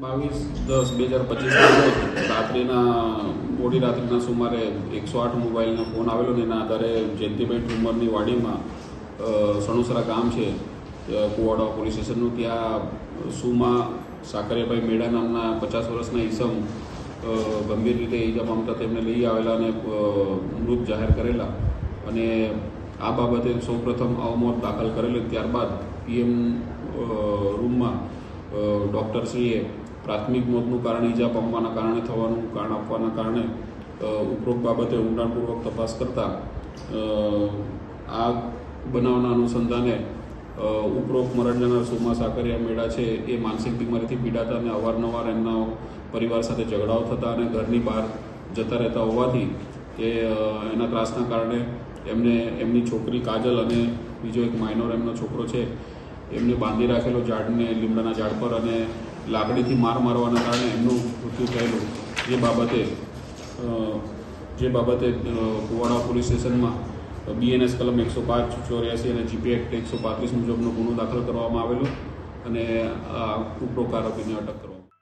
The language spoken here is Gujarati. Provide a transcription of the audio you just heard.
બાવીસ દસ, બે હજાર પચીસના રોજ રાત્રિના, મોડી રાત્રિના સુમારે એકસો આઠ મોબાઈલનો ફોન આવેલો ને એના આધારે જયંતિભાઈ ઠુમરની વાડીમાં સણુસરા ગામ છે કુવાડા પોલીસ સ્ટેશનનું, ત્યાં સુમાં સાકરિયાભાઈ મેડા નામના પચાસ વર્ષના ઈસમ ગંભીર રીતે ઈજા પામતા તેમને લઈ આવેલા અને મૃત જાહેર કરેલા. અને આ બાબતે સૌપ્રથમ અવમોત દાખલ કરેલી. ત્યારબાદ પીએમ રૂમમાં ડૉક્ટરશ્રીએ પ્રાથમિક મોતનું કારણ, ઈજા પામવાના કારણે થવાનું કારણ આપવાના કારણે ઉપરોક્ત બાબતે ઊંડાણપૂર્વક તપાસ કરતા આ બનાવના અનુસંધાને ઉપરોક્ત મરણ જનાર સોમા સાકરિયા મેળા છે, એ માનસિક બીમારીથી પીડાતા અને અવારનવાર એમના પરિવાર સાથે ઝઘડાઓ થતા અને ઘરની બહાર જતા રહેતા હોવાથી એ એના ત્રાસના કારણે એમને એમની છોકરી કાજલ અને બીજો એક માઇનોર એમનો છોકરો છે, એમને બાંધી રાખેલો ઝાડને લીમડાના ઝાડ પર અને લાકડીથી માર મારવાના કારણે એમનું મૃત્યુ થયેલું. જે બાબતે જે બાબતે કુવાડા પોલીસ સ્ટેશનમાં બીએનએસ કલમ એકસો પાંચ, ચોર્યાસી અને જીપી એક્ટ એકસો પાંત્રીસ મુજબનો ગુનો દાખલ કરવામાં આવેલો અને આ ઉપરોક્ત આરોપીને અટક કરવામાં